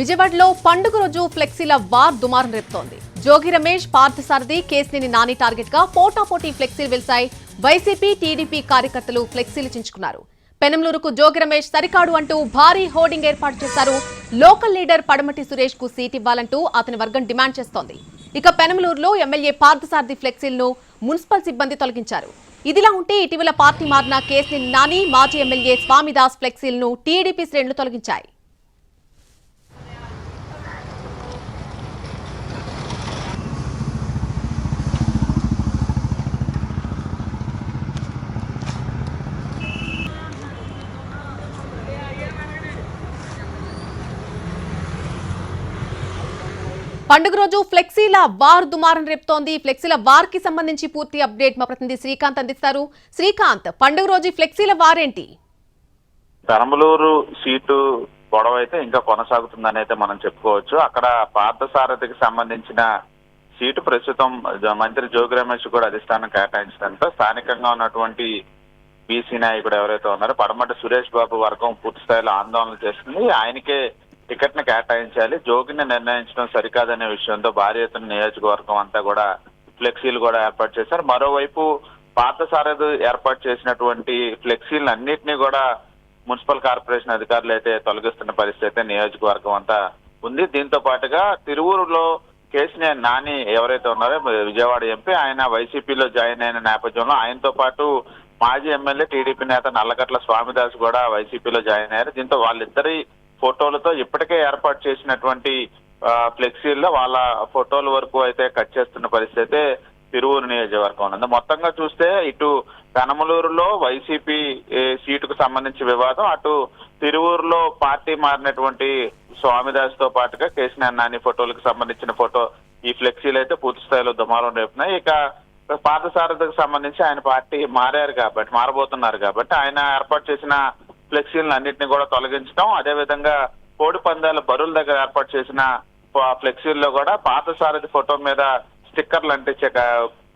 విజయవాడలో పండుగ రోజు ఫ్లెక్సీల వార్ దుమారం రేపుతోంది. జోగి రమేష్ పార్థసారథి కేసినేని నాని టార్గెట్గా పోటాపోటీ ఫ్లెక్సీలు వెలిశాయి. వైసీపీ టీడీపీ కార్యకర్తలు ఫ్లెక్సీలు చించుకున్నారు. పెనంలూరుకు జోగి రమేష్ సరికాడు అంటూ భారీ హోర్డింగ్ ఏర్పాటు చేశారు. లోకల్ లీడర్ పడమటి సురేష్కు సీట్ ఇవ్వాలంటూ అతని వర్గం డిమాండ్ చేస్తోంది. ఇక పెనమలూరులో ఎమ్మెల్యే పార్థసారథి ఫ్లెక్సీలను మున్సిపల్ సిబ్బంది తొలగించారు. ఇదిలా ఉంటే ఇటీవల పార్టీ మారిన కేసిని నాని మాజీ ఎమ్మెల్యే స్వామిదాస్ ఫ్లెక్సీలను టీడీపీ శ్రేణులు తొలగించాయి. పండుగ రోజు ఫ్లెక్సీల వార్ దుమారం రేపుతోంది. ఫ్లెక్సీల వార్కి సంబంధించి పూర్తి అప్డేట్ మా ప్రతినిధి శ్రీకాంత్ అందిస్తారు. శ్రీకాంత్ పండుగ రోజు ఫ్లెక్సీల వార్ ఏంటి పెరంబలూరు సీటు గొడవ అయితే ఇంకా కొనసాగుతుందని అయితే మనం చెప్పుకోవచ్చు. అక్కడ పార్థసారథికి సంబంధించిన సీటు ప్రస్తుతం మంత్రి జోగి రమేష్ కూడా అధిష్టానం కేటాయించడంతో స్థానికంగా ఉన్నటువంటి బీసీ నాయకుడు ఎవరైతే ఉన్నారో పడమటి సురేష్ బాబు వర్గం పూర్తి స్థాయిలో ఆందోళన చేస్తుంది. ఆయనకే టికెట్ని కేటాయించాలి. జోగిని నిర్ణయించడం సరికాదనే విషయంతో భారీ ఎత్తున నియోజకవర్గం అంతా కూడా ఫ్లెక్సీలు కూడా ఏర్పాటు చేశారు. మరోవైపు పార్థసారథి ఏర్పాటు చేసినటువంటి ఫ్లెక్సీలను అన్నింటినీ కూడా మున్సిపల్ కార్పొరేషన్ అధికారులు అయితే తొలగిస్తున్న పరిస్థితి అయితే నియోజకవర్గం అంతా ఉంది. దీంతో పాటుగా తిరువూరులో కేసినేని నాని ఎవరైతే ఉన్నారో విజయవాడ ఎంపీ ఆయన వైసీపీలో జాయిన్ అయిన నేపథ్యంలో ఆయనతో పాటు మాజీ ఎమ్మెల్యే టీడీపీ నేత నల్లగట్ల స్వామిదాస్ కూడా వైసీపీలో జాయిన్ అయ్యారు. దీంతో వాళ్ళిద్దరి ఫోటోలతో ఇప్పటికే ఏర్పాటు చేసినటువంటి ఫ్లెక్సీల్లో వాళ్ళ ఫోటోల వరకు అయితే కట్ చేస్తున్న పరిస్థితి అయితే తిరువూరు నియోజకవర్గం ఉంది మొత్తంగా చూస్తే ఇటు కనమలూరులో వైసీపీ సీటుకు సంబంధించి వివాదం అటు తిరువూరులో పార్టీ మారినటువంటి స్వామిదాస్తో పాటుగా కేసీఆర్ నాని ఫోటోలకు సంబంధించిన ఫోటో ఈ ఫ్లెక్సీలు అయితే పూర్తి స్థాయిలో దుమారం రేపుతున్నాయి. ఇక పార్థసారథికి సంబంధించి ఆయన పార్టీ మారారు కాబట్టి మారబోతున్నారు కాబట్టి ఆయన ఏర్పాటు చేసిన ఫ్లెక్సీలను అన్నింటినీ కూడా తొలగించడం అదేవిధంగా కోడి పందాల బరువుల దగ్గర ఏర్పాటు చేసిన ఫ్లెక్సీల్లో కూడా పాత సారథి ఫోటో మీద స్టిక్కర్లు అంటించే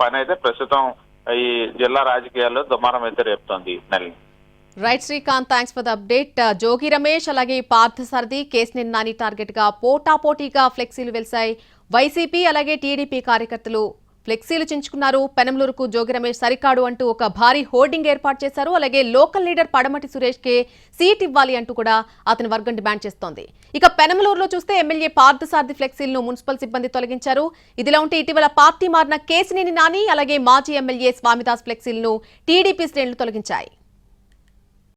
పని అయితే ప్రస్తుతం ఈ జిల్లా రాజకీయాల్లో దుమారం అయితే రేపుతోంది all right Srikanth thanks for the update Jogi Ramesh అలాగే పార్థసారథి కేసు నాని టార్గెట్గా పోటాపోటీగా ఫ్లెక్సీలు వెలిశాయి. వైసీపీ అలాగే టీడీపీ కార్యకర్తలు ఫ్లెక్సీలు చించుకున్నారు. పెనంలూరుకు జోగి రమేష్ సరికాడు అంటూ ఒక భారీ హోర్డింగ్ ఏర్పాటు చేశారు. అలాగే లోకల్ లీడర్ పడమటి సురేష్ కే సీట్ ఇవ్వాలి అంటూ కూడా అతని వర్గం డిమాండ్ చేస్తోంది. ఇక పెనమలూరులో చూస్తే ఎమ్మెల్యే పార్థసారథి ఫ్లెక్సీలను మున్సిపల్ సిబ్బంది తొలగించారు. ఇదిలా ఉంటే ఇటీవల పార్టీ మారిన కేసినేని నాని అలాగే మాజీ ఎమ్మెల్యే స్వామిదాస్ ఫ్లెక్సీలను టీడీపీ శ్రేణులు తొలగించాయి.